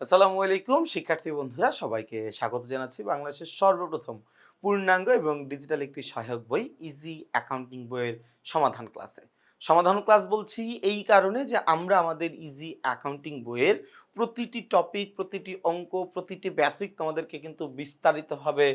আসসালামু আলাইকুম, শিক্ষার্থী বন্ধুরা, সবাইকে স্বাগত জানাচ্ছি বাংলাদেশের সর্বপ্রথম পূর্ণাঙ্গ এবং ডিজিটাল একটি সহায়ক বই ইজি অ্যাকাউন্টিং বইয়ের সমাধান ক্লাসে সমাধান ক্লাস বলছি এই কারণে যে আমরা আমাদের ইজি অ্যাকাউন্টিং বইয়ের প্রতিটি টপিক প্রতিটি অঙ্ক, প্রতিটি বেসিক তোমাদেরকে কিন্তু বিস্তারিতভাবে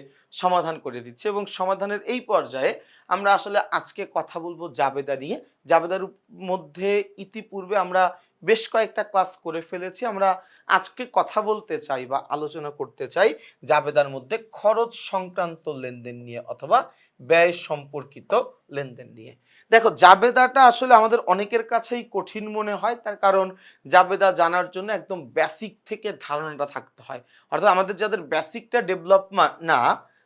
সমাধান করে দিচ্ছে এবং সমাধানের এই পর্যায়ে আমরা আসলে আজকে কথা বলব জাবেদা নিয়ে। জাবেদার মধ্যে ইতিপূর্বে আমরা বেশ কয়েকটা ক্লাস করে ফেলেছি। আমরা আজকে কথা বলতে চাই বা আলোচনা করতে চাই জাবেদার মধ্যে খরচ সংক্রান্ত লেনদেন নিয়ে অথবা ব্যয় সম্পর্কিত লেনদেন নিয়ে। দেখো, জাবেদাটা আসলে আমাদের অনেকের কাছেই কঠিন মনে হয়। তার কারণ জাবেদা জানার জন্য একদম বেসিক থেকে ধারণাটা থাকতে হয়। অর্থাৎ আমাদের যাদের বেসিকটা ডেভেলপ না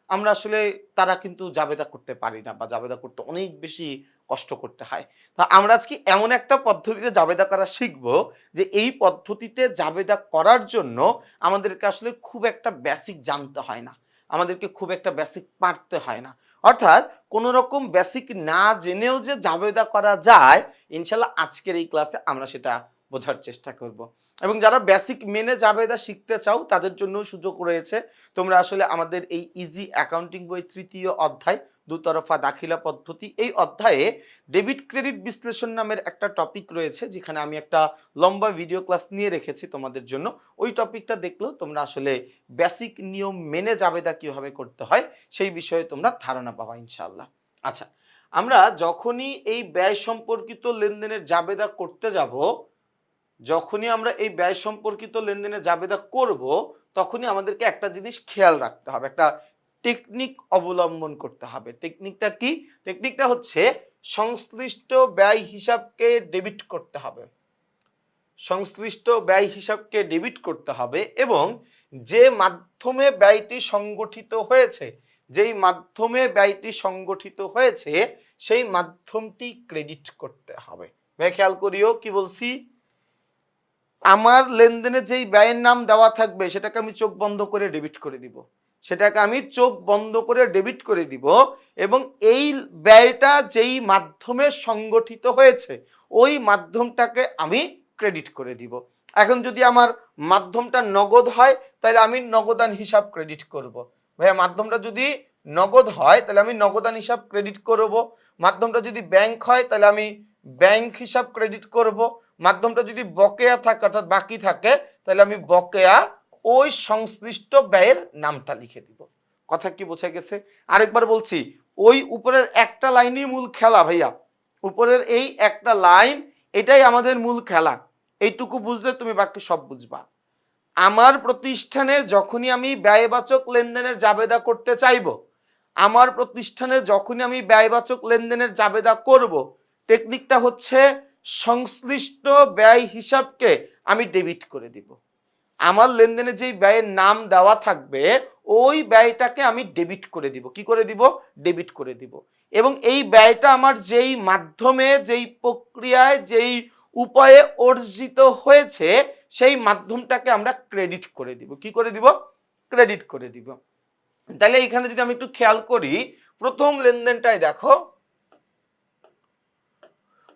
আমরা আসলে তারা কিন্তু জাবেদা করতে পারি না বা জাবেদা করতে অনেক বেশি কষ্ট করতে হয়। তা আমরা আজকে এমন একটা পদ্ধতিতে জাবেদা করা শিখব যে এই পদ্ধতিতে জাবেদা করার জন্য আমাদেরকে আসলে খুব একটা বেসিক জানতে হয় না। আমাদেরকে খুব একটা বেসিক পারতে হয় না। অর্থাৎ কোনো রকম বেসিক না জেনেও যে জাবেদা করা যায়, ইনশাল্লাহ আজকের এই ক্লাসে আমরা সেটা বোঝার চেষ্টা করব। এবং যারা বেসিক মেনে জাবেদা শিখতে চাও, তাদের জন্য সুযোগ রয়েছে। তোমরা আসলে আমাদের এই ইজি অ্যাকাউন্টিং বই তৃতীয় অধ্যায়, দুতরফা দাখিলা পদ্ধতি, এই অধ্যায়ে ডেবিট ক্রেডিট বিশ্লেষণ নামের একটা টপিক রয়েছে, যেখানে আমি একটা লম্বা ভিডিও ক্লাস নিয়ে রেখেছি তোমাদের জন্য। ওই টপিকটা দেখলেও তোমরা আসলে বেসিক নিয়ম মেনে জাবেদা কীভাবে করতে হয়, সেই বিষয়ে তোমরা ধারণা পাবা ইনশাল্লাহ আচ্ছা আমরা যখনই এই ব্যয় সম্পর্কিত লেনদেনের জাবেদা করতে যাব যখনই আমরা এই ব্যয় সম্পর্কিত লেনদেনের জাবেদা করব, তখনই আমাদেরকে একটা জিনিস খেয়াল রাখতে হবে, একটা টেকনিক অবলম্বন করতে হবে। টেকনিকটা কি? টেকনিকটা হচ্ছে সংশ্লিষ্ট ব্যয় হিসাবকে ডেবিট করতে হবে। সংশ্লিষ্ট ব্যয় হিসাবকে ডেবিট করতে হবে এবং যে মাধ্যমে ব্যয়টি সংগঠিত হয়েছে, যেই মাধ্যমে ব্যয়টি সংগঠিত হয়েছে, সেই মাধ্যমটি ক্রেডিট করতে হবে। ভাই, খেয়াল করিও কি বলছি? আমার লেনদেনে যেই ব্যয়ের নাম দেওয়া থাকবে, সেটাকে আমি চোখ বন্ধ করে ডেবিট করে দিব। সেটাকে আমি চোখ বন্ধ করে ডেবিট করে দিব এবং এই ব্যয়টা যেই মাধ্যমে সংগঠিত হয়েছে, ওই মাধ্যমটাকে আমি ক্রেডিট করে দিব। এখন যদি আমার মাধ্যমটা নগদ হয়, তাহলে আমি নগদান হিসাব ক্রেডিট করব। ভাইয়া, মাধ্যমটা যদি নগদ হয়, তাহলে আমি নগদান হিসাব ক্রেডিট করব। মাধ্যমটা যদি ব্যাংক হয়, তাহলে আমি ব্যাংক হিসাব ক্রেডিট করব। মাধ্যমটা যদি বকেয়া থাকে, অর্থাৎ বাকি থাকে, তাহলে আমি বকেয়া ওই সংশ্লিষ্ট ব্যয়ের নামটা লিখে দিব। কথা কি বোঝা গেছে? আরেকবার বলছি, ওই উপরের একটা লাইনই মূল খেলা ভাইয়া। উপরের এই একটা লাইন, এটাই আমাদের মূল খেলা। এইটুকু বুঝলে তুমি বাকি সব বুঝবা। আমার প্রতিষ্ঠানে যখনই আমি ব্যয়বাচক লেনদেনের জাবেদা করতে চাইব, আমার প্রতিষ্ঠানে যখনই আমি ব্যয়বাচক লেনদেনের জাবেদা করব টেকনিকটা হচ্ছে সংশ্লিষ্ট ব্যয় হিসাবকে আমি ডেবিট করে দিব। আমার লেনদেনে যেই ব্যয়ের নাম দেওয়া থাকবে, ওই ব্যয়টাকে আমি ডেবিট করে দিব। কি করে দিব? ডেবিট করে দিব। এবং এই ব্যয়টা আমার যেই মাধ্যমে, যেই প্রক্রিয়ায়, যেই উপায়ে অর্জিত হয়েছে, সেই মাধ্যমটাকে আমরা ক্রেডিট করে দিব। কি করে দিব? ক্রেডিট করে দিব। তাহলে এখানে যদি আমি একটু খেয়াল করি, প্রথম লেনদেনটাই দেখো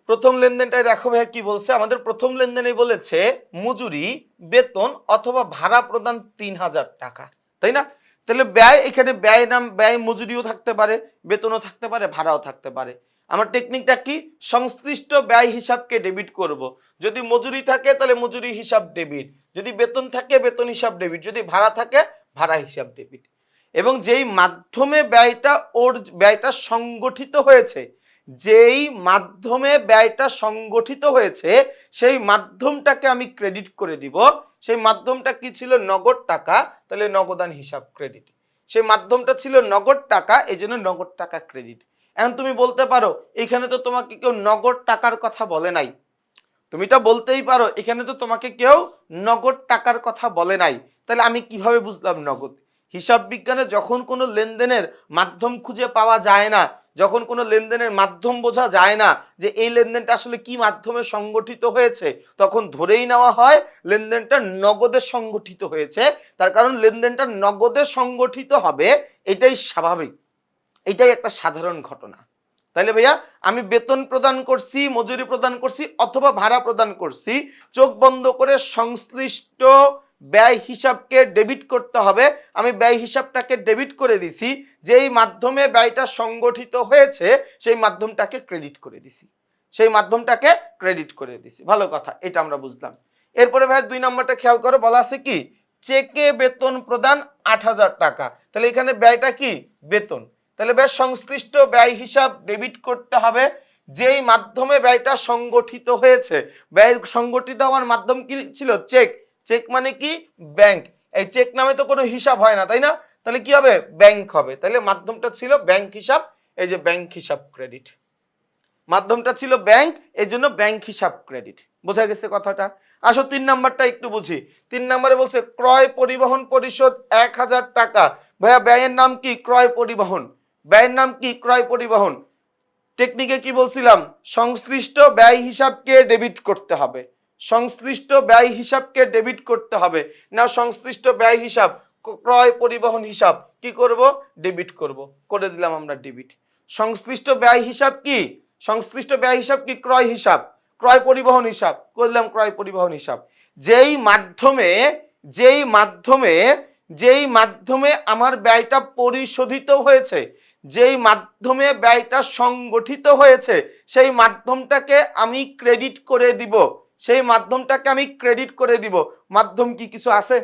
প্রথম লেনদেনটাই দেখো ভাইয়া কি বলছে? আমাদের প্রথম লেনদেনে বলেছে মজুরি, বেতন অথবা ভাড়া প্রদান তিন হাজার টাকা। তাই না? তাহলে ব্যয়, এখানে ব্যয় নাম, ব্যয় মজুরিও থাকতে পারে, বেতনও থাকতে পারে, ভাড়াও থাকতে পারে। আমার টেকনিকটা কি? সংশ্লিষ্ট ব্যয় হিসাবকে ডেবিট করব। যদি মজুরি থাকে, তাহলে মজুরি হিসাব ডেবিট যদি বেতন থাকে, বেতন হিসাব ডেবিট যদি ভাড়া থাকে, ভাড়া হিসাব ডেবিট এবং যেই মাধ্যমে ব্যয়টা ওর, ব্যয়টা সংগঠিত হয়েছে যেই মাধ্যমে ব্যয়টা সংগঠিত হয়েছে, সেই মাধ্যমটাকে আমি ক্রেডিট করে দিব। সেই মাধ্যমটা কি ছিল? নগদ টাকা, তাহলে নগদান হিসাব ক্রেডিট সেই মাধ্যমটা ছিল নগদ টাকা, এই জন্য নগদ টাকা ক্রেডিট এখন তুমি বলতে পারো, এখানে তো তোমাকে কেউ নগদ টাকার কথা বলে নাই। তুমি এটা বলতেই পারো, এখানে তো তোমাকে কেউ নগদ টাকার কথা বলে নাই। তাহলে আমি কীভাবে বুঝলাম নগদ? হিসাব বিজ্ঞানে যখন কোনো লেনদেনের মাধ্যম খুঁজে পাওয়া যায় না যখন কোনো লেনদেনের মাধ্যম বোঝা যায় না যে এই লেনদেনটা আসলে কি মাধ্যমে সংগঠিত হয়েছে, তখন ধরেই নেওয়া হয় লেনদেনটা নগদে সংগঠিত হয়েছে। তার কারণ লেনদেনটা নগদে সংগঠিত হবে, এটাই স্বাভাবিক। এটাই একটা সাধারণ ঘটনা। তাইলে ভাইয়া, আমি বেতন প্রদান করছি, মজুরি প্রদান করছি অথবা ভাড়া প্রদান করছি, চোখ বন্ধ করে সংশ্লিষ্ট ব্যয় হিসাবকে ডেবিট করতে হবে। আমি ব্যয় হিসাবটাকে ডেবিট করে দিছি, যেই মাধ্যমে ব্যয়টা সংগঠিত হয়েছে, সেই মাধ্যমটাকে ক্রেডিট করে দিছি। সেই মাধ্যমটাকে ক্রেডিট করে দিছি। ভালো কথা, এটা আমরা বুঝলাম। এরপরে ভাই দুই নম্বরটা খেয়াল করে, বলা আছে কি? চেকে বেতন প্রদান আট হাজার টাকা। তাহলে এখানে ব্যয়টা কি? বেতন। তাহলে ব্যয় সংশ্লিষ্ট ব্যয় হিসাব ডেবিট করতে হবে, যেই মাধ্যমে ব্যয়টা সংগঠিত হয়েছে। ব্যয় সংগঠিত হওয়ার মাধ্যম কি ছিল? চেক। চেক মানে কি? ব্যাংক এই চেক নামে তো কোনো হিসাব হয় না, তাই না? তাহলে কি হবে? ব্যাংক হবে। তাহলে মাধ্যমটা ছিল ব্যাংক হিসাব, এই যে ব্যাংক হিসাব ক্রেডিট মাধ্যমটা ছিল ব্যাংক এই জন্য ব্যাংক হিসাব ক্রেডিট বোঝা গেছে কথাটা? আসো তিন নাম্বারটা একটু বুঝি। তিন নাম্বারে বলছে, ক্রয় পরিবহন পরিশোধ এক হাজার টাকা। ভাইয়া, ব্যয়ের নাম কি? ক্রয় পরিবহন। ব্যয়ের নাম কি? ক্রয় পরিবহন। টেকনিকে কি বলছিলাম? সংশ্লিষ্ট ব্যয় হিসাবকে ডেবিট করতে হবে। সংশ্লিষ্ট ব্যয় হিসাবকে ডেবিট করতে হবে। না, সংশ্লিষ্ট ব্যয় হিসাব, ক্রয় পরিবহন হিসাব, কি করব? ডেবিট করব। করে দিলাম আমরা ডেবিট সংশ্লিষ্ট ব্যয় হিসাব কি? সংশ্লিষ্ট ব্যয় হিসাব কি? ক্রয় হিসাব। ক্রয় পরিবহন হিসাব। করলাম ক্রয় পরিবহন হিসাব। যেই মাধ্যমে যেই মাধ্যমে যেই মাধ্যমে আমার ব্যয়টা পরিশোধিত হয়েছে, যেই মাধ্যমে ব্যয়টা সংগঠিত হয়েছে, সেই মাধ্যমটাকে আমি ক্রেডিট করে দিব। সেই মাধ্যমটাকে আমি ক্রেডিট করে দিব। মাধ্যম কি কিছু আছে?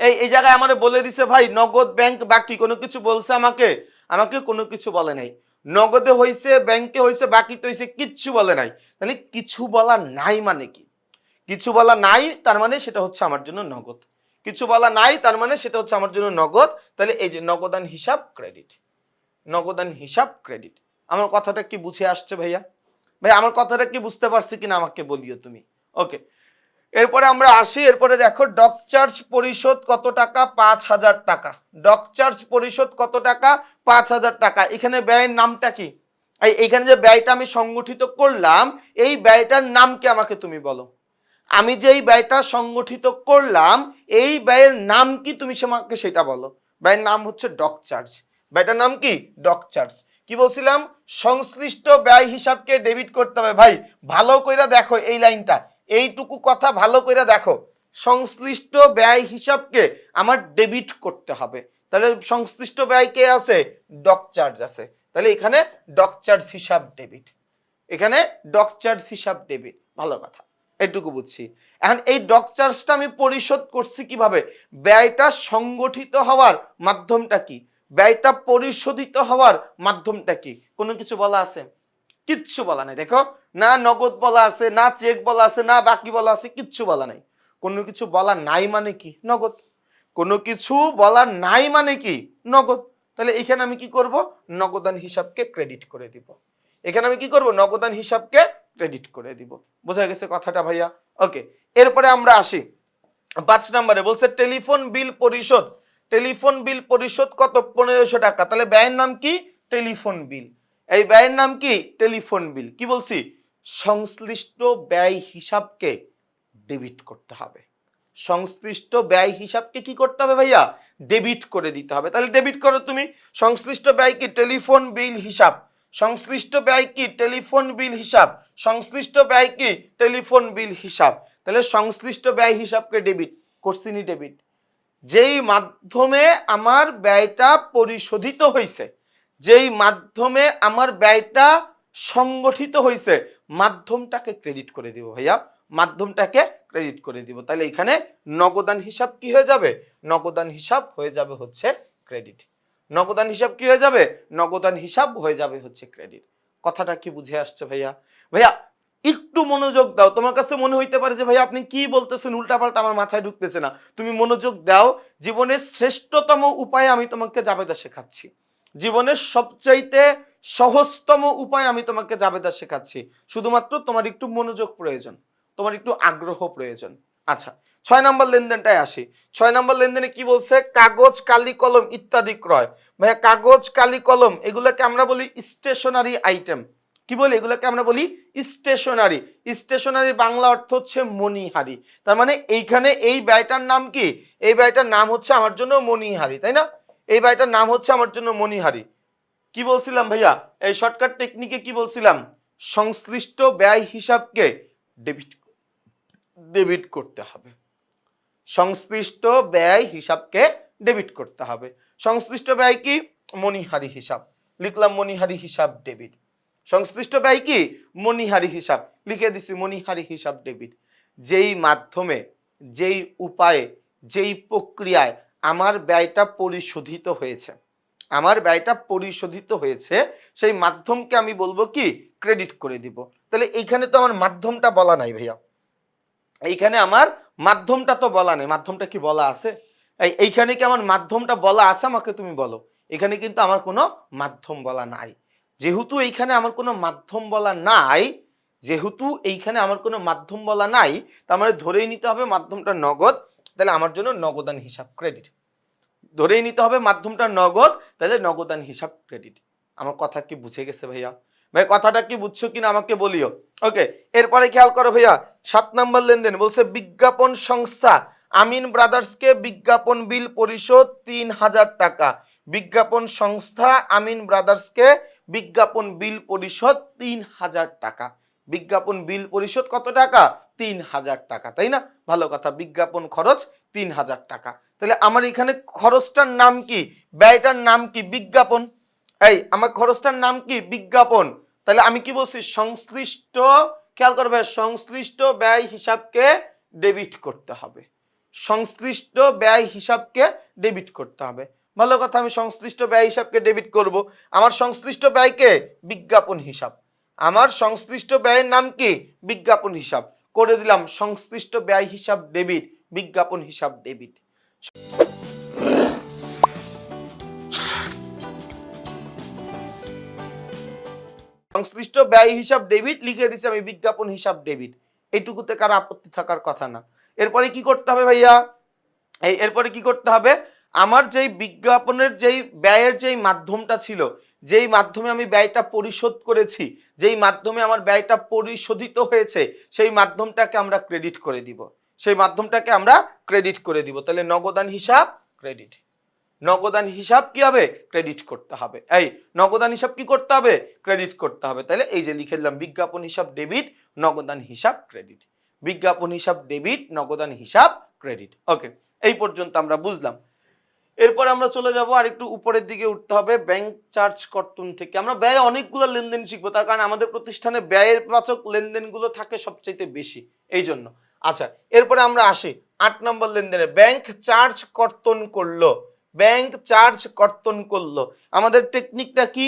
এই এই জায়গায় আমার বলে দিছে, ভাই, নগদ ব্যাংক বাকি, কোনো কিছু বলছে আমাকে? আমাকে কোনো কিছু বলে নাই। নগদে হইছে ব্যাংকে হইছে বাকিতে হইছে, কিচ্ছু বলে নাই। তাহলে কিছু বলা নাই মানে কি? কিছু বলা নাই, তার মানে সেটা হচ্ছে আমার জন্য নগদ। কিছু বলা নাই, তার মানে সেটা হচ্ছে আমার জন্য নগদ। তাহলে এই যে নগদান হিসাব ক্রেডিট নগদান হিসাব ক্রেডিট আমার কথাটা কি বুঝে আসছে ভাইয়া? ভাই, আমার কথাটা কি বুঝতে পারছি কিনা আমাকে বলিও তুমি? ওকে এরপরে আমরা আসি, এরপরে দেখো, ডক চার্জ পরিশোধ কত টাকা? পাঁচ হাজার টাকা। ডক চার্জ পরিশোধ কত টাকা? পাঁচ হাজার টাকা। এখানে ব্যয়ের নামটা কি? এই এখানে যে ব্যয়টা আমি সংগঠিত করলাম, এই ব্যয়টার নাম কি আমাকে তুমি বলো? আমি যে এই ব্যয়টা সংগঠিত করলাম, এই ব্যয়ের নাম কি তুমি সে আমাকে সেটা বলো? ব্যয়ের নাম হচ্ছে ডক চার্জ। ব্যয়টার নাম কি? Dock charge. কি বলছিলাম? সংশ্লিষ্ট ব্যয় হিসাবকে ডেবিট করতে হবে। ভাই, ভালো কইরা দেখো এই লাইনটা। এইটুকু কথা ভালো কইরা দেখো। সংশ্লিষ্ট ব্যয় হিসাবকে আমার ডেবিট করতে হবে। তাহলে সংশ্লিষ্ট ব্যয় কে আছে? ডক চার্জ আছে। তাহলে এখানে ডক চার্জ হিসাব ডেবিট এখানে ডক চার্জ হিসাব ডেবিট ভালো কথা। এটুকু বুঝছি। এখন এই ডক চার্জটা আমি পরিশোধ করছি কীভাবে? ব্যয়টা সংগঠিত হওয়ার মাধ্যমটা কি? ব্যয়টা পরিশোধিত হওয়ার মাধ্যমটা কি? কোনো কিছু বলা আছে? কিচ্ছু বলা নাই। দেখো, না নগদ বলা আছে, না চেক বলা আছে, না বাকি বলা আছে, কিচ্ছু বলা নাই। কোনো কিছু বলা নাই মানে কি? নগদ। কোনো কিছু বলা নাই মানে কি? নগদ। তাহলে এখানে আমি কি করব? নগদান হিসাবকে ক্রেডিট করে দিব। এখানে আমি কি করব? নগদান হিসাবকে ক্রেডিট করে দিব। বোঝা গেছে কথাটা, ভাইয়া? ওকে এরপরে আমরা আসি। পাঁচ নম্বরে বলছে, টেলিফোন বিল পরিশোধ। টেলিফোন বিল পরিশোধ কত? পনেরোশো টাকা। তাহলে ব্যয়ের নাম কি? Telephone bill. এই ব্যয়ের নাম কি? Telephone bill. কি বলছি? সংশ্লিষ্ট ব্যয় হিসাবকে ডেবিট করতে হবে। সংশ্লিষ্ট ব্যয় হিসাবকে কি করতে হবে ভাইয়া? ডেবিট করে দিতে হবে। তাহলে ডেবিট করো তুমি। সংশ্লিষ্ট ব্যয় কি? টেলিফোন বিল হিসাব। সংশ্লিষ্ট ব্যয় কি? টেলিফোন বিল হিসাব। সংশ্লিষ্ট ব্যয় কি? টেলিফোন বিল হিসাব। তাহলে সংশ্লিষ্ট ব্যয় হিসাবকে ডেবিট করছিনি ডেবিট যেই মাধ্যমে আমার ব্যয়টা পরিশোধিত হয়েছে যেই মাধ্যমে আমার ব্যয়টা সংগঠিত হয়েছে মাধ্যমটাকে ক্রেডিট করে দিব ভাইয়া, মাধ্যমটাকে ক্রেডিট করে দিব। তাহলে এখানে নগদান হিসাব কি হয়ে যাবে? নগদান হিসাব হয়ে যাবে হচ্ছে ক্রেডিট নগদান হিসাব কি হয়ে যাবে? নগদান হিসাব হয়ে যাবে হচ্ছে ক্রেডিট কথাটা কি বুঝে আসছে ভাইয়া? ভাইয়া একটু মনোযোগ দাও। তোমার কাছে মনে হইতে পারে যে, ভাই, আপনি কি বলতেছেন? উল্টাপাল্টা আমার মাথায় ঢুকতেছে না। তুমি মনোযোগ দাও। জীবনের শ্রেষ্ঠতম উপায়ে আমি তোমাকে জাবেদা শেখাচ্ছি। জীবনের সবচাইতে সহজতম উপায় আমি তোমাকে জাবেদা শেখাচ্ছি। শুধুমাত্র তোমার একটু মনোযোগ প্রয়োজন। তোমার একটু আগ্রহ প্রয়োজন। আচ্ছা ছয় নম্বর লেনদেনটায় আসি। ছয় নম্বর লেনদেনে কি বলছে? কাগজ, কালি, কলম ইত্যাদি ক্রয়। ভাইয়া, কাগজ, কালি, কলম, এগুলোকে আমরা বলি স্টেশনারি আইটেম। কি বলি? এগুলোকে আমরা বলি স্টেশনারি স্টেশনারি বাংলা অর্থ হচ্ছে মণিহারি। তার মানে এইখানে এই ব্যয়টার নাম কি? এই ব্যয়টার নাম হচ্ছে আমার জন্য মণিহারি, তাই না? এই ব্যয়টার নাম হচ্ছে আমার জন্য মণিহারি। কি বলছিলাম ভাইয়া? এই শর্টকাট টেকনিকে কি বলছিলাম? সংশ্লিষ্ট ব্যয় হিসাবকে ডেবিট ডেবিট করতে হবে। সংশ্লিষ্ট ব্যয় হিসাবকে ডেবিট করতে হবে। সংশ্লিষ্ট ব্যয় কি? মনিহারি হিসাব। লিখলাম মনিহারি হিসাব ডেবিট সংশ্লিষ্ট ব্যয় কি? মনিহারি হিসাব। লিখে দিছি মনিহারি হিসাব ডেবিট যেই মাধ্যমে, যেই উপায়ে, যেই প্রক্রিয়ায় আমার ব্যয়টা পরিশোধিত হয়েছে। আমার ব্যয়টা পরিশোধিত হয়েছে, সেই মাধ্যমকে আমি বলব কি? ক্রেডিট করে দিব। তাহলে এইখানে তো আমার মাধ্যমটা বলা নাই ভাইয়া। এইখানে আমার মাধ্যমটা তো বলা নেই। মাধ্যমটা কি বলা আছে? এইখানে কি আমার মাধ্যমটা বলা আছে? আমাকে তুমি বলো। এখানে কিন্তু আমার কোনো মাধ্যম বলা নাই। যেহেতু এইখানে আমার কোনো মাধ্যম বলা নাই, যেহেতু এইখানে আমার কোনো মাধ্যম বলা নাই, তার মানে ধরেই নিতে হবে মাধ্যমটা নগদ, তাহলে আমার জন্য নগদান হিসাব ক্রেডিট ধরেই নিতে হবে মাধ্যমটা নগদ, তাহলে নগদান হিসাব ক্রেডিট আমার কথা কি বুঝে গেছে ভাইয়া? ভাই, কথাটা কি বুঝছ কিনা আমাকে বলিও। ওকে এরপরে খেয়াল করো ভাইয়া, সাত নম্বর লেনদেন বলছে বিজ্ঞাপন সংস্থা আমিন ব্রাদার্সকে বিজ্ঞাপন বিল পরিশোধ তিন হাজার টাকা। বিজ্ঞাপন সংস্থা আমিন ব্রাদার্সকে বিজ্ঞাপন বিল পরিশোধ তিন হাজার টাকা। বিজ্ঞাপন বিল পরিশোধ কত টাকা? তিন হাজার টাকা, তাই না? ভালো কথা, বিজ্ঞাপন খরচ তিন হাজার টাকা। তাহলে আমার এখানে খরচটার নাম কি? ব্যয়টার নাম কি? বিজ্ঞাপন। এই, আমার খরচটার নাম কি? বিজ্ঞাপন। তাহলে আমি কি বলছি? সংশ্লিষ্ট, খেয়াল করবে সংশ্লিষ্ট ব্যয় হিসাবকে ডেবিট করতে হবে। সংশ্লিষ্ট ব্যয় হিসাবকে ডেবিট করতে হবে। ভালো কথা, আমি সংশ্লিষ্ট ব্যয় হিসাবকে ডেবিট করব। আমার সংশ্লিষ্ট ব্যয়কে বিজ্ঞাপন হিসাব। আমার সংশ্লিষ্ট ব্যয়ের নাম কি? বিজ্ঞাপন হিসাব। করে দিলাম, সংশ্লিষ্ট ব্যয় হিসাব ডেবিট বিজ্ঞাপন হিসাব ডেবিট সংশ্লিষ্ট ব্যয় হিসাব ডেবিট লিখে দিছি আমি বিজ্ঞাপন হিসাব ডেবিট এইটুকুতে কারও আপত্তি থাকার কথা না। এরপরে কি করতে হবে ভাইয়া? এই, এরপরে কি করতে হবে? আমার যেই বিজ্ঞাপনের যেই ব্যয়ের যেই মাধ্যমটা ছিল, যেই মাধ্যমে আমি ব্যয়টা পরিশোধ করেছি, যেই মাধ্যমে আমার ব্যয়টা পরিশোধিত হয়েছে, সেই মাধ্যমটাকে আমরা ক্রেডিট করে দিব। সেই মাধ্যমটাকে আমরা ক্রেডিট করে দিব। তাহলে নগদান হিসাব, ক্রেডিট। নগদান হিসাব কি হবে? ক্রেডিট করতে হবে। এই, নগদান হিসাব কি করতে হবে? ক্রেডিট করতে হবে। তাহলে এই যে লিখে দিলাম, বিজ্ঞাপন হিসাব, ডেবিট, নগদান হিসাব, ক্রেডিট। বিজ্ঞাপন হিসাব, ডেবিট, নগদান হিসাব, ক্রেডিট। ওকে, এই পর্যন্ত আমরা বুঝলাম। এরপর আমরা চলে যাব আর একটু উপরের দিকে উঠতে হবে, ব্যাংক চার্জ কর্তন থেকে। আমরা ব্যয় অনেকগুলো লেনদেন শিখব, তার কারণ আমাদের প্রতিষ্ঠানে ব্যয়ের পাচক লেনদেনগুলো থাকে সবচাইতে বেশি, এই জন্য। আচ্ছা এরপরে আমরা আসি, আট নম্বর লেনদেনে, ব্যাংক চার্জ কর্তন করল, ব্যাংক চার্জ কর্তন করল। আমাদের টেকনিকটা কি?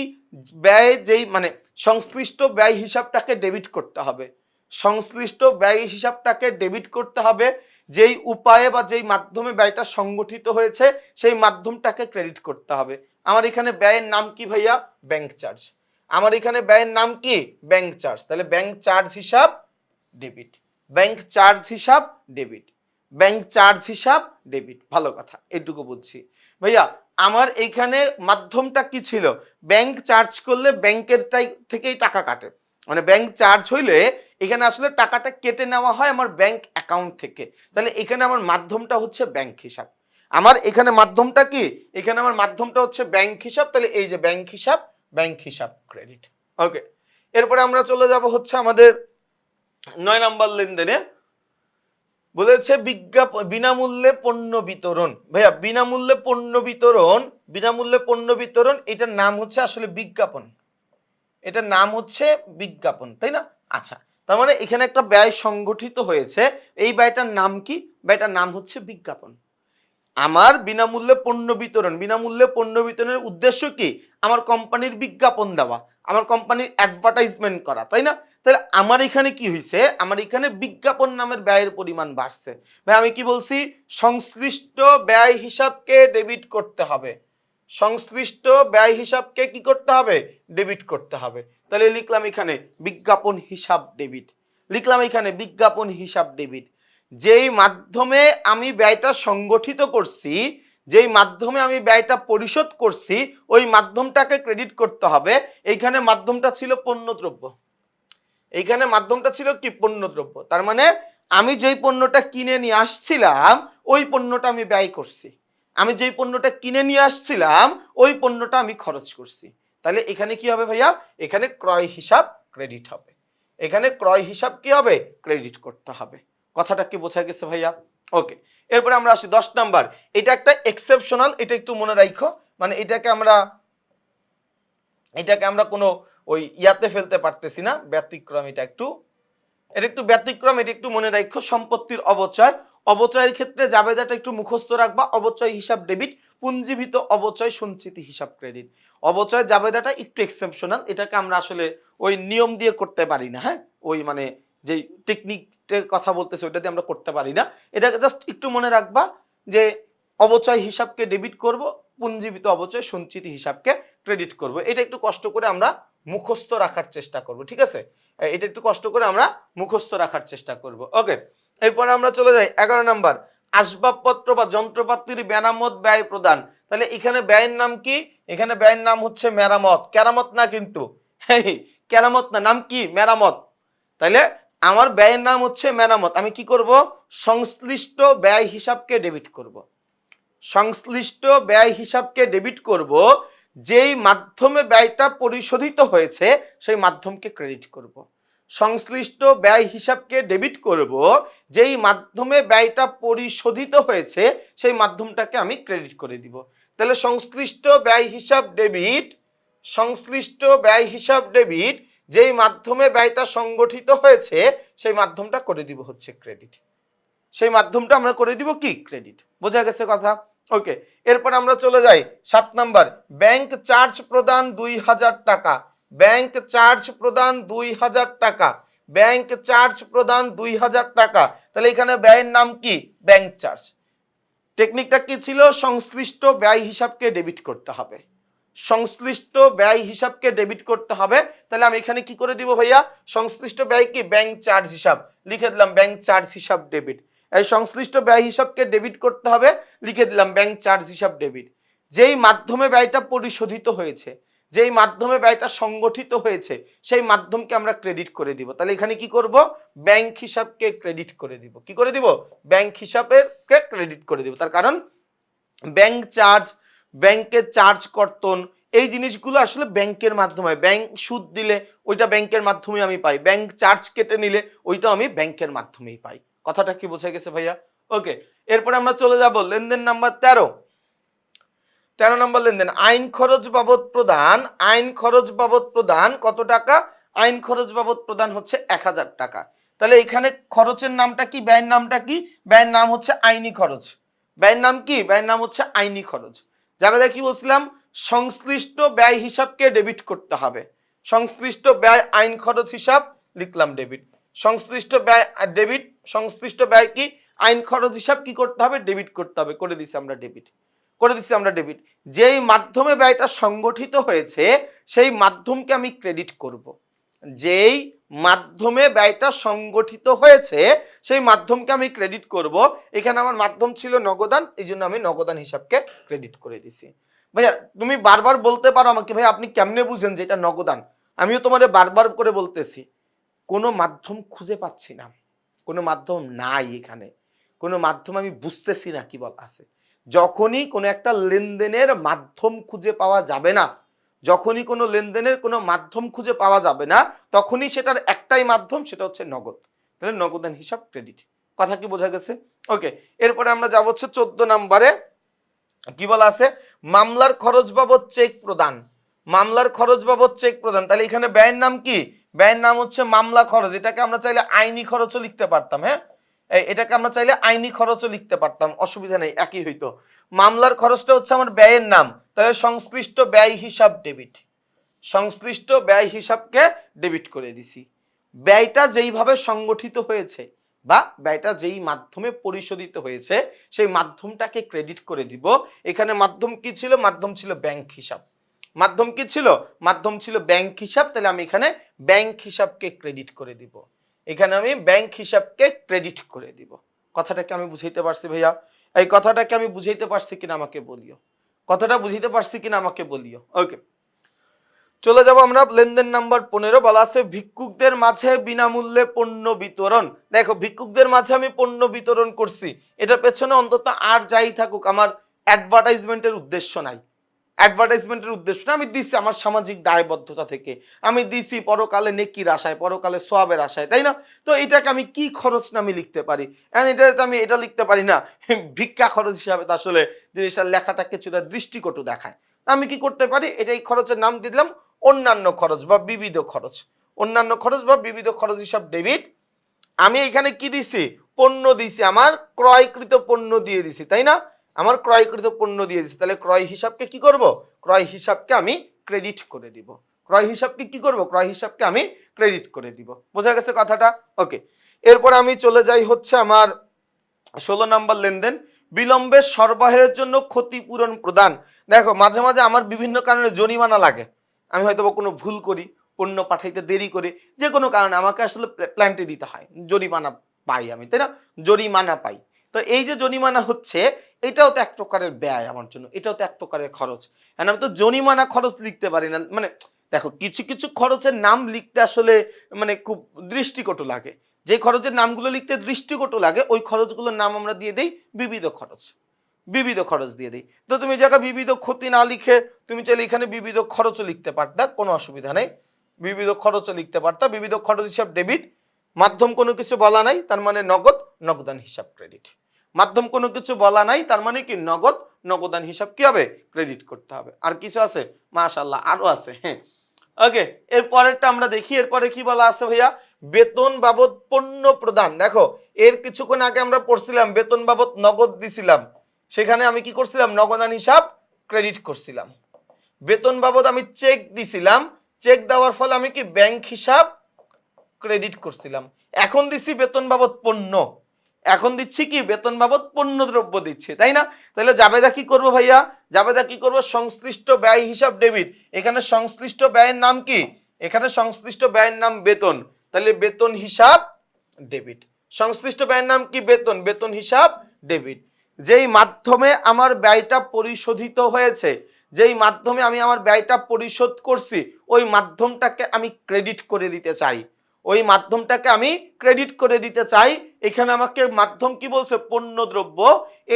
ব্যয় যেই মানে সংশ্লিষ্ট ব্যয় হিসাবটাকে ডেবিট করতে হবে। সংশ্লিষ্ট ব্যয় হিসাবটাকে ডেবিট করতে হবে। যেই উপায়ে বা যেই মাধ্যমে ব্যয়টা সংগঠিত হয়েছে, সেই মাধ্যমটাকে ক্রেডিট করতে হবে। আমার এখানে ব্যয়ের নাম কি ভাইয়া? ব্যাংক চার্জ আমার এখানে ব্যয়ের নাম কি? ব্যাংক চার্জ তাহলে ব্যাংক চার্জ হিসাব ডেবিট ব্যাংক চার্জ হিসাব ডেবিট ব্যাংক চার্জ হিসাব ডেবিট ভালো কথা এটুকু বুঝছি। ভাইয়া, আমার এইখানে মাধ্যমটা কি ছিল? ব্যাংক চার্জ করলে ব্যাংকের থেকেই টাকা কাটে। মানে ব্যাংক চার্জ হইলে এখানে আসলে টাকাটা কেটে নেওয়া হয় আমার ব্যাংক অ্যাকাউন্ট থেকে। তাহলে এখানে আমার মাধ্যমটা হচ্ছে ব্যাংক হিসাব। আমার এখানে মাধ্যমটা কি? এখানে আমার মাধ্যমটা হচ্ছে ব্যাংক হিসাব, তাহলে এই যে ব্যাংক হিসাব ব্যাংক হিসাব ক্রেডিট ওকে এরপরে আমরা চলে যাব হচ্ছে আমাদের নয় নাম্বার লেনদেনে। বলেছে বিজ্ঞাপন বিনামূল্যে পণ্য বিতরণ। ভাইয়া, বিনামূল্যে পণ্য বিতরণ, বিনামূল্যে পণ্য বিতরণ, এটার নাম হচ্ছে আসলে বিজ্ঞাপন। এটার নাম হচ্ছে বিজ্ঞাপন, তাই না? আচ্ছা তার মানে এখানে একটা ব্যয় সংগঠিত হয়েছে, এই ব্যয়টার নাম কি? ব্যয়টার নাম হচ্ছে বিজ্ঞাপন। আমার বিনামূল্যে পণ্য বিতরণ, বিনামূল্যে পণ্য বিতরণের উদ্দেশ্য কি? আমার কোম্পানির বিজ্ঞাপন দেওয়া, আমার কোম্পানির অ্যাডভার্টাইজমেন্ট করা, তাই না? তাহলে আমার এখানে কি হয়েছে? আমার এখানে বিজ্ঞাপন নামের ব্যয়ের পরিমাণ বাড়ছে। ভাই, আমি কি বলছি? সংশ্লিষ্ট ব্যয় হিসাবকে ডেবিট করতে হবে। সংশ্লিষ্ট ব্যয় হিসাবকে কি করতে হবে? ডেবিট করতে হবে। তাহলে লিখলাম এখানে বিজ্ঞাপন হিসাব ডেবিট লিখলাম এখানে বিজ্ঞাপন হিসাব ডেবিট যেই মাধ্যমে আমি ব্যয়টা সংগঠিত করছি, যেই মাধ্যমে আমি ব্যয়টা পরিশোধ করছি, ওই মাধ্যমটাকে ক্রেডিট করতে হবে। এইখানে মাধ্যমটা ছিল পণ্যদ্রব্য। এইখানে মাধ্যমটা ছিল কি? পণ্যদ্রব্য। তার মানে আমি যেই পণ্যটা কিনে নিয়ে আসছিলাম, ওই পণ্যটা আমি ব্যয় করছি। আমি যেই পণ্যটা কিনে নিয়ে আসছিলাম, ওই পণ্যটা আমি খরচ করছি। তাহলে এখানে কি হবে ভাইয়া? এখানে ক্রয় হিসাব ক্রেডিট হবে। এখানে ক্রয় হিসাব কি হবে? ক্রেডিট করতে হবে। কথাটা কি বোঝা গেছে ভাইয়া? ওকে এরপরে আমরা আসি দশ নাম্বার। এটা একটা এক্সেপশনাল এটা একটু মনে রাখো মানে এটাকে আমরা এটাকে আমরা কোনো ওই ইয়াতে ফেলতে পারতেছি না। ব্যতিক্রম এটা একটু। এটা একটু ব্যতিক্রম, এটা একটু মনে রাখো সম্পত্তির অবচয় অবচয়ের ক্ষেত্রে জাবেদাটা একটু মুখস্থ রাখবা। অবচয় হিসাব ডেবিট পুঞ্জীভূত অবচয় সঞ্চিতি হিসাব ক্রেডিট অবচয় জাবেদাটা একটু এক্সেপশনাল এটাকে আমরা আসলে ওই নিয়ম দিয়ে করতে পারি না হ্যাঁ? ওই মানে যেই টেকনিকের কথা বলতেছে, ওইটা দিয়ে আমরা করতে পারি না। এটাকে জাস্ট একটু মনে রাখবা যে অবচয় হিসাবকে ডেবিট করব পুঞ্জীবিত অবচয় সঞ্চিতি হিসাবকে ক্রেডিট করব। এটা একটু কষ্ট করে আমরা মুখস্থ রাখার চেষ্টা করব, ঠিক আছে? এটা একটু কষ্ট করে আমরা মুখস্থ রাখার চেষ্টা করব। ওকে এরপরে আমরা চলে যাই, এগারো নাম্বার। আসবাবপত্র বা যন্ত্রপাতির মেরামত ব্যয় প্রদান। তাহলে এখানে ব্যয়ের নাম কি? এখানে ব্যয়ের নাম হচ্ছে মেরামত। কেরামত না কিন্তু। কেরামত না, নাম কি? মেরামত। তাহলে আমার ব্যয়ের নাম হচ্ছে মেরামত। আমি কি করব? সংশ্লিষ্ট ব্যয় হিসাবকে ডেবিট করব। সংশ্লিষ্ট ব্যয় হিসাবকে ডেবিট করব, যেই মাধ্যমে ব্যয়টা পরিশোধিত হয়েছে, সেই মাধ্যমকে ক্রেডিট করব। সংশ্লিষ্ট ব্যয় হিসাবকে ডেবিট করব, যেই মাধ্যমে ব্যয়টা পরিশোধিত হয়েছে, সেই মাধ্যমটাকে আমি ক্রেডিট করে দিব। তাহলে সংশ্লিষ্ট ব্যয় হিসাব ডেবিট সংশ্লিষ্ট ব্যয় হিসাব ডেবিট যেই মাধ্যমে ব্যয়টা সংগঠিত হয়েছে, সেই মাধ্যমটা করে দিব হচ্ছে ক্রেডিট সেই মাধ্যমটা আমরা করে দিব কি? ক্রেডিট বোঝা গেছে কথা? ওকে এরপর আমরা চলে যাই সাত নাম্বার। ব্যাংক চার্জ প্রদান দুই হাজার টাকা। ব্যাংক চার্জ প্রদান দুই হাজার টাকা। ব্যাংক চার্জ প্রদান দুই হাজার টাকা। তাহলে এখানে ব্যয়ের নাম কি? Bank charge. টেকনিকটা কি ছিল? সংশ্লিষ্ট ব্যয় হিসাবকে ডেবিট করতে হবে। সংশ্লিষ্ট ব্যয় হিসাবকে ডেবিট করতে হবে। তাহলে আমি এখানে কি করে দিব ভাইয়া? সংশ্লিষ্ট ব্যয় কি? ব্যাংক চার্জ হিসাব। লিখে দিলাম ব্যাংক চার্জ হিসাব ডেবিট। এই সংশ্লিষ্ট ব্যয় হিসাবকে ডেবিট করতে হবে। লিখে দিলাম ব্যাংক চার্জ হিসাব ডেবিট। যেই মাধ্যমে ব্যয়টা পরিশোধিত হয়েছে যেই মাধ্যমে ব্যয়টা সংগঠিত হয়েছে, সেই মাধ্যমকে আমরা ক্রেডিট করে দিব। তাহলে এখানে কি করব? ব্যাংক হিসাবকে ক্রেডিট করে দিব। কি করে দিব? ব্যাংক হিসাবের কে ক্রেডিট করে দিব। তার কারণ ব্যাংক চার্জ ব্যাংকের চার্জ কর্তন, এই জিনিসগুলো আসলে ব্যাংকের মাধ্যমে। ব্যাংক সুদ দিলে ওইটা ব্যাংকের মাধ্যমে আমি পাই। ব্যাংক চার্জ কেটে নিলে ওইটা আমি ব্যাংকের মাধ্যমেই পাই। কথাটা কি বোঝা গেছে ভাইয়া? ওকে এরপরে আমরা চলে যাব লেনদেন নাম্বার তেরো। তেরো নম্বর লেনদেন, আইন খরচ বাবদ প্রদান, আইন খরচ বাবদ প্রদান কত টাকা? আইন খরচ বাবদ প্রদান হচ্ছে এক হাজার টাকা। তাহলে এখানে খরচের নামটা কি? ব্যয়ের নামটা কি? ব্যয়ের নাম হচ্ছে আইনি খরচ। ব্যয়ের নাম কি? ব্যয়ের নাম হচ্ছে আইনি খরচ। যাবে কি বলছিলাম? সংশ্লিষ্ট ব্যয় হিসাবকে ডেবিট করতে হবে। সংশ্লিষ্ট ব্যয়, আইন খরচ হিসাব লিখলাম ডেবিট। সংশ্লিষ্ট ব্যয় ডেবিট, সংশ্লিষ্ট ব্যয় কি? আইন খরচ হিসাব কি করতে হবে? ডেবিট করতে হবে। করে দিছি আমরা ডেবিট। করে দিচ্ছি আমরা ডেবিট যেই মাধ্যমে ব্যয়টা সংগঠিত হয়েছে, সেই মাধ্যমকে আমি ক্রেডিট করব। যেই মাধ্যমে ব্যয়টা সংগঠিত হয়েছে, সেই মাধ্যমকে আমি ক্রেডিট করব। এখানে আমার মাধ্যম ছিল নগদান, এই জন্য আমি নগদান হিসাবকে ক্রেডিট করে দিছি। ভাইয়া, তুমি বারবার বলতে পারো আমাকে ভাই আপনি কেমনে বুঝেন যে এটা নগদান? আমিও তোমাদের বারবার করে বলতেছি, কোনো মাধ্যম খুঁজে পাচ্ছি না। কোনো মাধ্যম নাই এখানে। কোনো মাধ্যম আমি বুঝতেছি না কি বল আছে। যখনই কোনো একটা লেনদেনের মাধ্যম খুঁজে পাওয়া যাবে না, যখনই কোনো লেনদেনের কোনো মাধ্যম খুঁজে পাওয়া যাবে না, তখনই সেটার একটাই মাধ্যম সেটা হচ্ছে নগদ। তাহলে নগদান হিসাব ক্রেডিট কথা কি বোঝা গেছে? ওকে এরপরে আমরা যাব হচ্ছে চোদ্দ নাম্বারে। কি বলা আছে? মামলার খরচ বাবদ চেক প্রদান। মামলার খরচ বাবদ চেক প্রদান। তাহলে এখানে ব্যয়ের নাম কি? ব্যয়ের নাম হচ্ছে মামলা খরচ। এটাকে আমরা চাইলে আইনি খরচও লিখতে পারতাম হ্যাঁ? এটাকে আমরা চাইলে আইনি খরচও লিখতে পারতাম, অসুবিধা নেই, একই হইতো। মামলার খরচটা হচ্ছে আমার ব্যয়ের নাম, তাহলে সংশ্লিষ্ট ব্যয় হিসাব ডেবিট সংশ্লিষ্ট ব্যয় হিসাবকে ডেবিট করে দিছি। ব্যয়টা যেইভাবে সংগঠিত হয়েছে বা ব্যয়টা যেই মাধ্যমে পরিশোধিত হয়েছে, সেই মাধ্যমটাকে ক্রেডিট করে দিব। এখানে মাধ্যম কি ছিল? মাধ্যম ছিল ব্যাংক হিসাব। মাধ্যম কি ছিল? মাধ্যম ছিল ব্যাংক হিসাব, তাহলে আমি এখানে ব্যাংক হিসাবকে ক্রেডিট করে দিব। এখানে আমি ব্যাংক হিসাবকে ক্রেডিট করে দিব। কথাটাকে আমি বুঝাইতে পারছি ভাইয়া? এই কথাটাকে আমি বুঝাইতে পারছি কিনা আমাকে বলিও। কথাটা বুঝাইতে পারছি কিনা আমাকে বলিও। ওকে চলে যাব আমরা লেনদেন নাম্বার পনেরো। বলা আছে, ভিক্ষুকদের মাঝে বিনামূল্যে পণ্য বিতরণ। দেখো, ভিক্ষুকদের মাঝে আমি পণ্য বিতরণ করছি। এটার পেছনে অন্তত আর যাই থাকুক, আমার অ্যাডভার্টাইজমেন্টের উদ্দেশ্য নাই। অ্যাডভার্টাইজমেন্টের উদ্দেশ্য না, আমি দিছি আমার সামাজিক দায়বদ্ধতা থেকে। আমি দিছি পরকালে নেকির আশায়, পরকালে সোয়াবের আশায়, তাই না? তো এটাকে আমি কি খরচ না আমি লিখতে পারি? এখন এটাতে আমি এটা লিখতে পারি না। ভিক্ষা খরচ হিসাবে তো আসলে জিনিসটা লেখাটা কিছুটা দৃষ্টিকটু দেখায়। আমি কি করতে পারি? এটা এই খরচের নাম দিলাম, অন্যান্য খরচ বা বিবিধ খরচ। অন্যান্য খরচ বা বিবিধ খরচ হিসাব ডেবিট আমি এখানে কি দিছি? পণ্য দিছি, আমার ক্রয়কৃত পণ্য দিয়ে দিছি, তাই না? আমার ক্রয়কৃত পণ্য দিয়ে দিছি, তাহলে ক্রয় হিসাবকে কি করব? ক্রয় হিসাবকে আমি ক্রেডিট করে দিব। ক্রয় হিসাবকে কি করব? ক্রয় হিসাবকে আমি ক্রেডিট করে দিব। বোঝা গেছে কথাটা? ওকে এরপর আমি চলে যাই হচ্ছে আমার ষোলো নম্বর লেনদেন। বিলম্বে সরবরাহের জন্য ক্ষতিপূরণ প্রদান। দেখো, মাঝে মাঝে আমার বিভিন্ন কারণে জরিমানা লাগে। আমি হয়তো কোনো ভুল করি, পণ্য পাঠাইতে দেরি করে, যে কোনো কারণে আমাকে আসলে প্ল্যান্টে দিতে হয়। জরিমানা পাই আমি, তাই না? জরিমানা পাই। তো এই যে জরিমানা হচ্ছে এটাও তো এক প্রকারের ব্যয় আমার জন্য, এটাও তো এক প্রকারের খরচ। এখন আমি তো জরিমানা খরচ লিখতে পারি না মানে দেখো, কিছু কিছু খরচের নাম লিখতে আসলে মানে খুব দৃষ্টিকটু লাগে। যে খরচের নামগুলো লিখতে দৃষ্টিকটু লাগে, ওই খরচগুলোর নাম আমরা দিয়ে দিই বিবিধ খরচ। বিবিধ খরচ দিয়ে দিই। তো তুমি জায়গা বিবিধ ক্ষতি না লিখে, তুমি চাইলে এখানে বিবিধ খরচও লিখতে পারতা, কোনো অসুবিধা নেই। বিবিধ খরচও লিখতে পারতা, বিবিধ খরচ হিসাব ডেবিট মাধ্যম কোনো কিছু বলা নাই, তার মানে নগদ, নগদান হিসাব ক্রেডিট মাধ্যম কোনো কিছু বলা নাই, তার মানে কি নগদ, নগদান হিসাব কি হবে? ক্রেডিট করতে হবে। আর কিছু আছে? মাশাল্লাহ আরও আছে হ্যাঁ। ওকে, এর পরেরটা আমরা দেখি এরপরে কি বলা আছে ভাইয়া? বেতন বাবদ পণ্য প্রদান। দেখো, এর কিছুক্ষণ আগে আমরা পড়ছিলাম, বেতন বাবদ নগদ দিছিলাম। সেখানে আমি কি করছিলাম? নগদান হিসাব ক্রেডিট করছিলাম। বেতন বাবদ আমি চেক দিছিলাম। চেক দেওয়ার ফলে আমি কি ব্যাংক হিসাব ক্রেডিট করছিলাম। এখন দিচ্ছি বেতন বাবদ পণ্য। এখন দিচ্ছি কি? বেতন বাবদ পণ্য দ্রব্য দিচ্ছি, তাই না? তাহলে জাবেদা কি করব ভাইয়া? জাবেদা কি করব? সংশ্লিষ্ট ব্যয় হিসাব ডেবিট। এখানে সংশ্লিষ্ট ব্যয়ের নাম কি? এখানে সংশ্লিষ্ট ব্যয়ের নাম বেতন। তাহলে বেতন হিসাব ডেবিট। সংশ্লিষ্ট ব্যয়ের নাম কি? বেতন। বেতন হিসাব ডেবিট। যেই মাধ্যমে আমার ব্যয়টা পরিশোধিত হয়েছে, যেই মাধ্যমে আমি আমার ব্যয়টা পরিশোধ করছি, ওই মাধ্যমটাকে আমি ক্রেডিট করে দিতে চাই। ওই মাধ্যমটাকে আমি ক্রেডিট করে দিতে চাই। এখানে আমাকে মাধ্যম কি বলছে? পণ্য দ্রব্য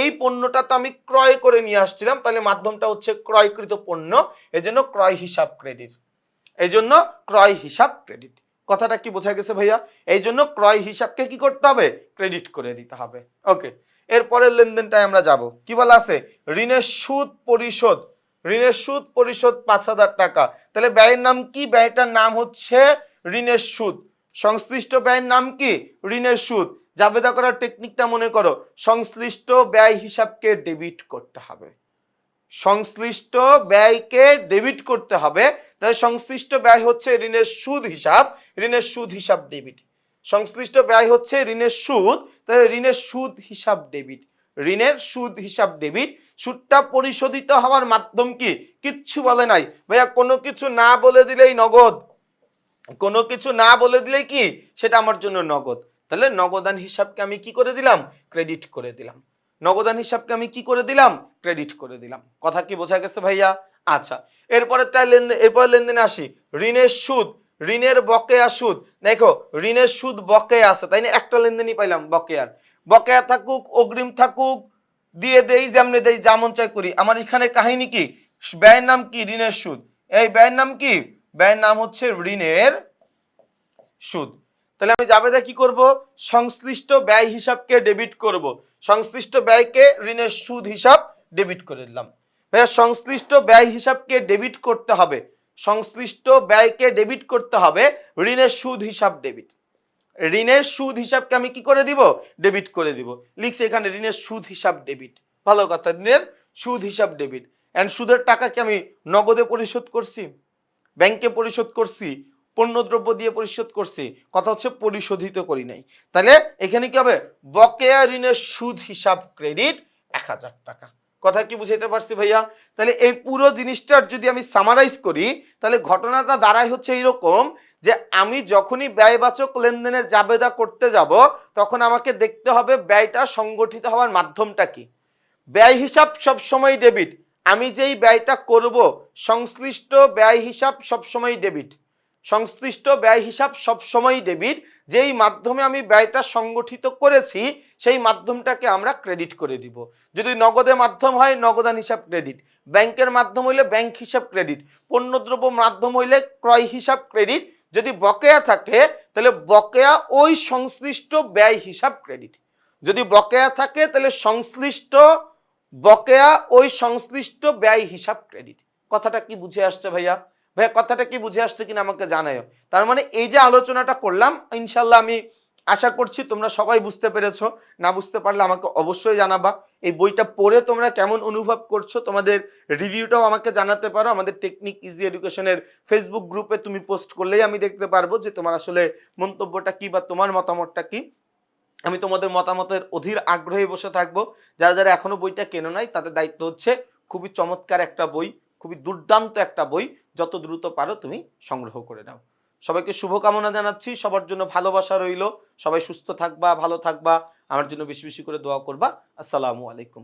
এই পণ্যটা তো আমি ক্রয় করে নিয়ে আসছিলাম। তাহলে মাধ্যমটা হচ্ছে ক্রয়কৃত পণ্য। এজন্য ক্রয় হিসাব ক্রেডিট এই জন্য ক্রয় হিসাব ক্রেডিট কথাটা কি বোঝা গেছে ভাইয়া? এই জন্য ক্রয় হিসাবকে কি করতে হবে? ক্রেডিট করে দিতে হবে। ওকে এরপরের লেনদেনটায় আমরা যাব। কি বলা আছে? ঋণের সুদ পরিশোধ। ঋণের সুদ পরিশোধ পাঁচ হাজার টাকা। তাহলে ব্যয়ের নাম কি? ব্যয়টার নাম হচ্ছে ঋণের সুদ। সংশ্লিষ্ট ব্যয়ের নাম কি? ঋণের সুদ। জাবেদা করার টেকনিকটা মনে করো। সংশ্লিষ্ট ব্যয় হিসাবকে ডেবিট করতে হবে। সংশ্লিষ্ট ব্যয়কে ডেবিট করতে হবে। তাহলে সংশ্লিষ্ট ব্যয় হচ্ছে ঋণের সুদ হিসাব, ঋণের সুদ হিসাব ডেবিট সংশ্লিষ্ট ব্যয় হচ্ছে ঋণের সুদ, তাহলে ঋণের সুদ হিসাব ডেবিট ঋণের সুদ হিসাব ডেবিট সুদটা পরিশোধিত হওয়ার মাধ্যম কি? কিচ্ছু বলে নাই। ভাইয়া, কোনো কিছু না বলে দিলেই নগদ। কোনো কিছু না বলে দিলেই কি? সেটা আমার জন্য নগদ। তাহলে নগদান হিসাবকে আমি কি করে দিলাম? ক্রেডিট করে দিলাম। নগদান হিসাবকে আমি কি করে দিলাম? ক্রেডিট করে দিলাম। কথা কি বোঝা গেছে ভাইয়া? আচ্ছা এরপরে তাই লেনদেন এরপরে লেনদেনে আসি। ঋণের সুদ, ঋণের বকেয়া সুদ। দেখো, ঋণের সুদ বকেয়া আছে, তাই না? একটা লেনদেনই পাইলাম বকেয়ার বকেয়া থাকুক, অগ্রিম থাকুক, দিয়ে দেই, যেমনি দেই যেমন চাই করি। আমার এখানে কাহিনী কি? ব্যয়ের নাম কি? ঋণের সুদ। এই ব্যয়ের নাম কি? ব্যয়ের নাম হচ্ছে ঋণের সুদ। তাহলে আমি জাবেদা কি করব? সংশ্লিষ্ট ব্যয় হিসাবকে ডেবিট করব। সংশ্লিষ্ট ব্যয়কে ঋণের সুদ হিসাব ডেবিট করে দিলাম। ভাইয়া, সংশ্লিষ্ট ব্যয় হিসাবকে ডেবিট করতে হবে। সংশ্লিষ্ট ব্যয়কে ডেবিট করতে হবে, ঋণের সুদ হিসাব ডেবিট ঋণের সুদ হিসাবকে আমি কি করে দিব? ডেবিট করে দিব। লিখছি এখানে ঋণের সুদ হিসাব ডেবিট ভালো কথা, ঋণের সুদ হিসাব ডেবিট এন্ড সুদের টাকা কি আমি নগদে পরিশোধ করছি? ব্যাংকে পরিশোধ করছি, পণ্যদ্রব্য দিয়ে পরিশোধ করছি, কথা হচ্ছে পরিশোধিত করি নাই। তাহলে এখানে কি হবে? বকেয়া ঋণের সুদ হিসাব ক্রেডিট এক হাজার টাকা। কথা কি বুঝাইতে পারছি ভাইয়া? তাহলে এই পুরো জিনিসটার যদি আমি সামারাইজ করি, তাহলে ঘটনাটা দাঁড়ায় হচ্ছে এইরকম যে আমি যখনই ব্যয়বাচক লেনদেনের জাবেদা করতে যাব, তখন আমাকে দেখতে হবে ব্যয়টা সংগঠিত হওয়ার মাধ্যমটা কি। ব্যয় হিসাব সবসময় ডেবিট আমি যেই ব্যয়টা করব, সংশ্লিষ্ট ব্যয় হিসাব সবসময় ডেবিট সংশ্লিষ্ট ব্যয় হিসাব সবসময় ডেবিট যেই মাধ্যমে আমি ব্যয়টা সংগঠিত করেছি, সেই মাধ্যমটাকে আমরা ক্রেডিট করে দিব। যদি নগদে মাধ্যম হয়, নগদান হিসাব ক্রেডিট ব্যাংকের মাধ্যম হইলে ব্যাংক হিসাব ক্রেডিট পণ্যদ্রব্য মাধ্যম হইলে ক্রয় হিসাব ক্রেডিট যদি বকেয়া থাকে, তাহলে বকেয়া ওই সংশ্লিষ্ট ব্যয় হিসাব ক্রেডিট যদি বকেয়া থাকে, তাহলে সংশ্লিষ্ট বকেয়া ওই সংশ্লিষ্ট ব্যয় হিসাব ক্রেডিট কথাটা কি বুঝে আসছে ভাইয়া? ভাইয়া, কথাটা কি বুঝে আসছে কিনা আমাকে জানাও তার মানে এই যে আলোচনাটা করলাম ইনশাল্লাহ আমি আশা করছি তোমরা সবাই বুঝতে পেরেছ। না বুঝতে পারলে আমাকে অবশ্যই জানাবা। এই বইটা পড়ে তোমরা কেমন অনুভব করছ তোমাদের রিভিউটাও আমাকে জানাতে পারো। আমাদের টেকনিক ইজি এডুকেশনের ফেসবুক গ্রুপে তুমি পোস্ট করলেই আমি দেখতে পারব যে তোমার আসলে মন্তব্যটা কি বা তোমার মতামতটা কি। আমি তোমাদের মতামতের অধীর আগ্রহে বসে থাকব। যারা যারা এখনও বইটা কেনো নাই, তাদের দায়িত্ব হচ্ছে খুবই চমৎকার একটা বই, খুবই দুর্দান্ত একটা বই, যত দ্রুত পারো তুমি সংগ্রহ করে নাও। সবাইকে শুভকামনা জানাচ্ছি, সবার জন্য ভালোবাসা রইল। সবাই সুস্থ থাকবা, ভালো থাকবা, আমার জন্য বেশি বেশি করে দোয়া করবা। আসসালামু আলাইকুম।